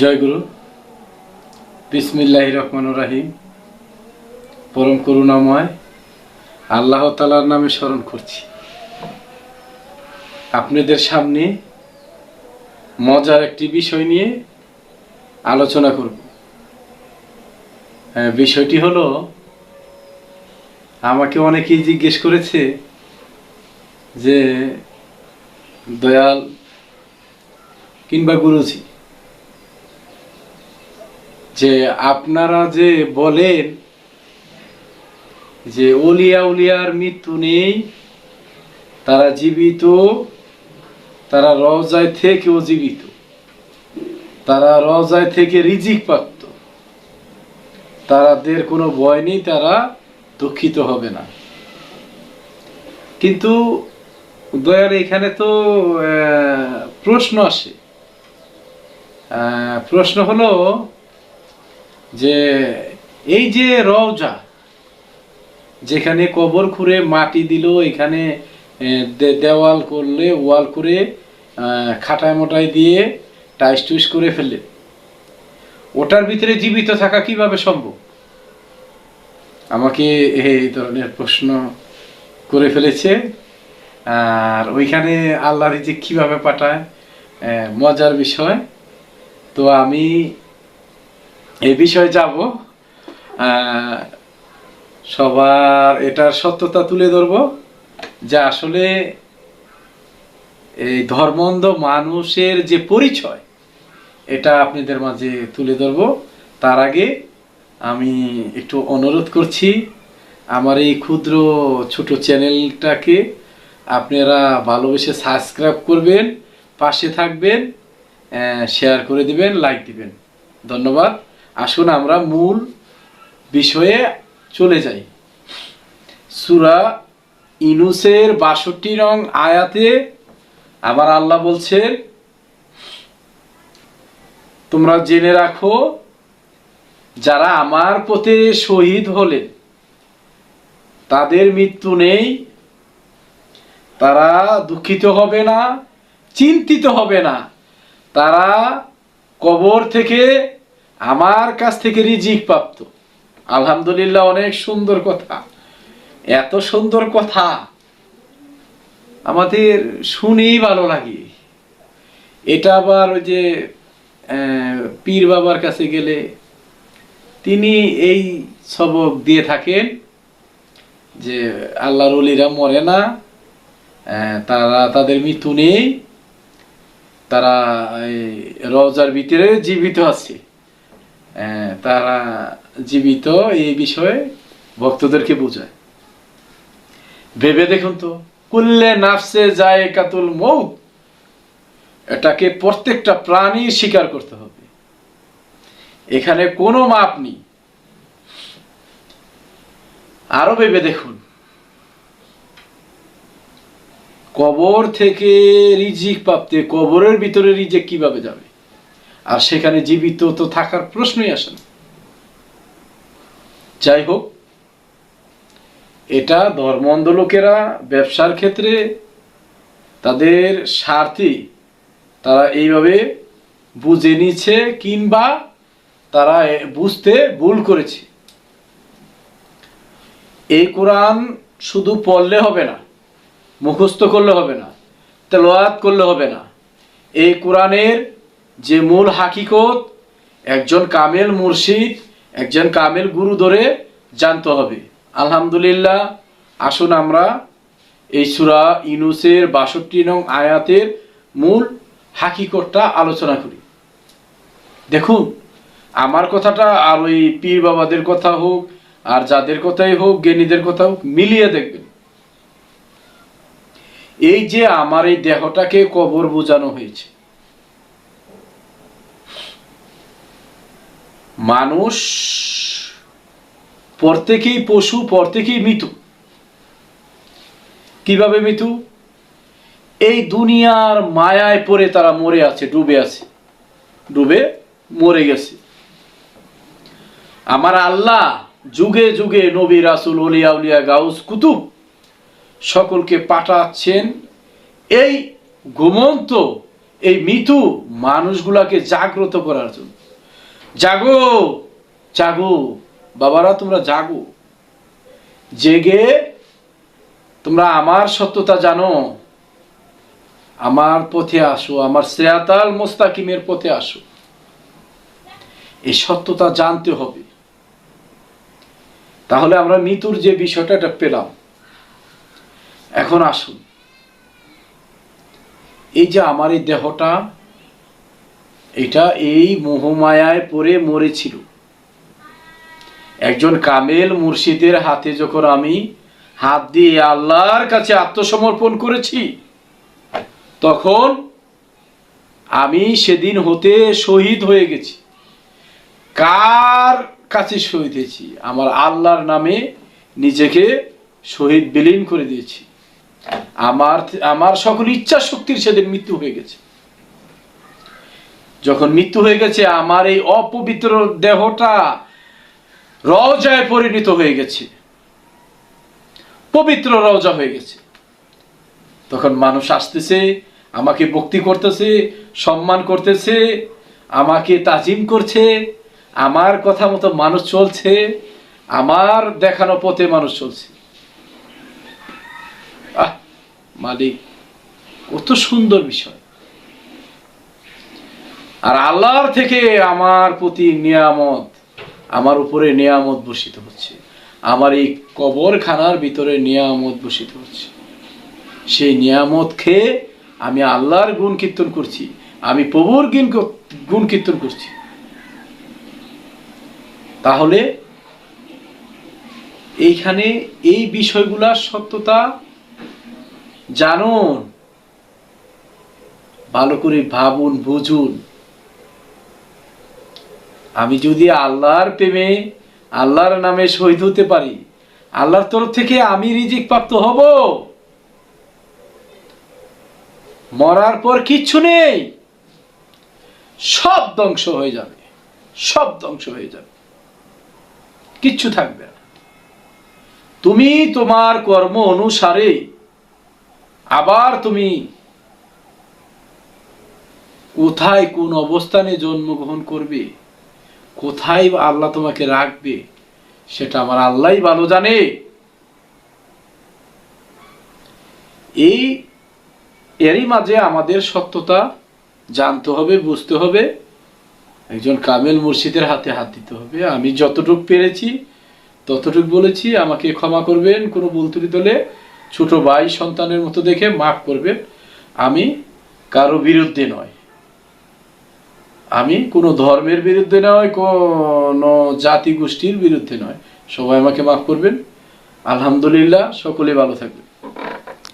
জয় গুরু। বিসমিল্লাহ রহমান রাহিম। পরম করুণাময় আল্লাহ তালার নামে স্মরণ করছি। আপনাদের সামনে মজার একটি বিষয় নিয়ে আলোচনা করব। হ্যাঁ, বিষয়টি হলো আমাকে অনেকেই জিজ্ঞেস করেছে যে দয়াল কিংবা গুরুজি যে আপনারা যে বলেন যে অলিয়া উলিয়ার মৃত্যু নেই, তারা জীবিত, তারা রজায় থেকেও জীবিত, তারা রজায় থেকে রিজিক প্রাপ্ত তাদের কোনো ভয় নেই, তারা দুঃখিত হবে না। কিন্তু দয়াল, এখানে তো প্রশ্ন আসে। প্রশ্ন হলো যে এই যে রওজা, যেখানে কবর খুঁড়ে মাটি দিল, এখানে দেওয়াল করলে, ওয়াল করে খাটায় মোটায় দিয়ে টাইস টুইস করে ফেলে ওটার ভিতরে জীবিত থাকা কীভাবে সম্ভব? আমাকে এই ধরনের প্রশ্ন করে ফেলেছে। আর ওইখানে আল্লাহ রিজিক কীভাবে পাঠায় মজার বিষয়। তো আমি এই বিষয়ে যাব। সবার এটার সত্যতা তুলে ধরবো যে আসলে এই ধর্মন্ধ মানুষের যে পরিচয়, এটা আপনাদের মাঝে তুলে ধরবো। তার আগে আমি একটু অনুরোধ করছি, আমার এই ক্ষুদ্র ছোট চ্যানেলটাকে আপনারা ভালোবেসে সাবস্ক্রাইব করবেন, পাশে থাকবেন শেয়ার করে দিবেন লাইক দিবেন। ধন্যবাদ। আসুন আমরা মূল বিষয়ে চলে যাই। সুরা ইনুসের বাষট্টি রং আয়াতে আবার আল্লাহ বলছেন, তোমরা জেনে রাখো, যারা আমার পথে শহীদ হলেন তাদের মৃত্যু নেই। তারা দুঃখিত হবে না, চিন্তিত হবে না। তারা কবর থেকে আমার কাছ থেকে রিজিক প্রাপ্ত। আলহামদুলিল্লাহ, অনেক সুন্দর কথা। এত সুন্দর কথা আমাদের শুনেই ভালো লাগে। এটা আবার ওই যে পীর বাবার কাছে গেলে তিনি এই সবক দিয়ে থাকেন যে, আল্লাহর অলিরা মরে না তারা তাদের মৃত্যু নেই, তারা এই রওজার ভিতরে জীবিত আছে। তারা জীবিত এই বিষয়ে ভক্তদেরকে বোঝায়। ভেবে দেখুন তো, কুল্লে নাফসে যায় কাতুল মৌত, এটাকে প্রত্যেকটা প্রাণী স্বীকার করতে হবে। এখানে কোনো মাপ নেই। আরও ভেবে দেখুন, কবর থেকে রিজিক পাপতে কবরের ভিতরে রিজিক কীভাবে যাবে? আর সেখানে জীবিত তো থাকার প্রশ্নই আসে না। যাই হোক, এটা ধর্মন্ধ লোকেরা ব্যবসার ক্ষেত্রে তাদের স্বার্থে তারা এইভাবে বুঝে নিচ্ছে কিংবা তারা বুঝতে ভুল করেছে। এই কোরআন শুধু পড়লে হবে না, মুখস্থ করলে হবে না তেলোয়াত করলে হবে না। এই কোরআনের যে মূল হাকিকত, একজন কামেল মুর্শিদ, একজন কামেল গুরু ধরে জানতে হবে। আলহামদুলিল্লাহ, আসুন আমরা এই সুরা ইনুসের বাষট্টি নং আয়াতের মূল হাকিকতটা আলোচনা করি। দেখুন, আমার কথাটা আর ওই পীর বাবাদের কথা হোক, আর যাদের কথাই হোক, জ্ঞানীদের কথা হোক, মিলিয়ে দেখবেন। এই যে আমার এই দেহটাকে কবর বোঝানো হয়েছে মানুষ প্রত্যেকেই পশু, প্রত্যেকেই মৃত্যু কীভাবে মৃত্যু এই দুনিয়ার মায়ায় পড়ে তারা মরে আছে, ডুবে আছে। ডুবে মরে গেছে। আমার আল্লাহ যুগে যুগে নবী, রাসুল, অলিয়া, উলিয়া, গাউস, কুতুব সকলকে পাঠাচ্ছেন, এই ঘুমন্ত, এই মৃত্যু মানুষগুলাকে জাগ্রত করার জন্য। জাগো জাগো, বাবারা, তোমরা জাগো। জেগে তোমরা আমার সত্যতা জানো। আমার পথে আসো, আমার শ্রেয়াতাল মোস্তাকিমের পথে আসো। এই সত্যতা জানতে হবে। তাহলে আমরা মৃত্যুর যে বিষয়টা, এটা পেলাম। এখন আসুন। এই যে আমার এই দেহটা এটা এই মোহমায়ায় পড়ে মরেছিল। একজন কামেল মুর্শিদের হাতে যখন আমি হাত দিয়ে আল্লাহর কাছে আত্মসমর্পণ করেছি, তখন আমি সেদিন হতে শহীদ হয়ে গেছি। কার কাছে শহীদ হয়েছি? আমার আল্লাহর নামে নিজেকে শহীদ বিলীন করে দিয়েছি। আমার আমার সকল ইচ্ছা শক্তির সেদিন মৃত্যু হয়ে গেছে। যখন মৃত্যু হয়ে গেছে, আমার এই অপবিত্র দেহটা রওজায় পরিণত হয়ে গেছে। পবিত্র রজা হয়ে গেছে। তখন মানুষ আসতেছে, আমাকে ভক্তি করতেছে, সম্মান করতেছে, আমাকে তাজিম করছে, আমার কথা মতো মানুষ চলছে, আমার দেখানো পথে মানুষ চলছে। আহ, মালিক, কত সুন্দর বিষয়। আর আল্লাহর থেকে আমার প্রতি নিয়ামত, আমার উপরে নিয়ামত বসিত হচ্ছে। আমার এই কবরখানার ভিতরে নিয়ামত বসিত হচ্ছে। সেই নিয়ামত খেয়ে আমি আল্লাহর গুণ কীর্তন করছি। আমি প্রভুর গুণ গুণ কীর্তন করছি। তাহলে এইখানে এই বিষয়গুলার সত্যতা জানুন। ভালো করে ভাবুন, বুঝুন। আমি যদি আল্লাহর প্রেমে আল্লাহর নামে শহীদ হতে পারি, আল্লাহর তরফ থেকে আমি রিজিক প্রাপ্ত হব। মরার পর কিচ্ছু নেই। সব ধ্বংস হয়ে যাবে। সব ধ্বংস হয়ে যাবে। কিচ্ছু থাকবে না। তুমি তোমার কর্ম অনুসারে আবার তুমি কোথায় কোন অবস্থানে জন্মগ্রহণ করবে? কোথায় আল্লাহ তোমাকে রাখবে, সেটা আমার আল্লাহই ভালো জানে। এই, এরই মাঝে আমাদের সত্যতা জানতে হবে, বুঝতে হবে। একজন কামেল মুর্শিদের হাতে হাত দিতে হবে। আমি যতটুক পেরেছি, ততটুক বলেছি, আমাকে ক্ষমা করবেন, কোনো ভুল হলে ছোট ভাই সন্তানের মতো দেখে মাফ করবেন। আমি কারও বিরুদ্ধে নয়। আমি কোনো ধর্মের বিরুদ্ধে নয়, কোনো জাতি গোষ্ঠীর বিরুদ্ধে নয়। সবাই আমাকে মাফ করবেন। আলহামদুলিল্লাহ, সকলে ভালো থাকবেন।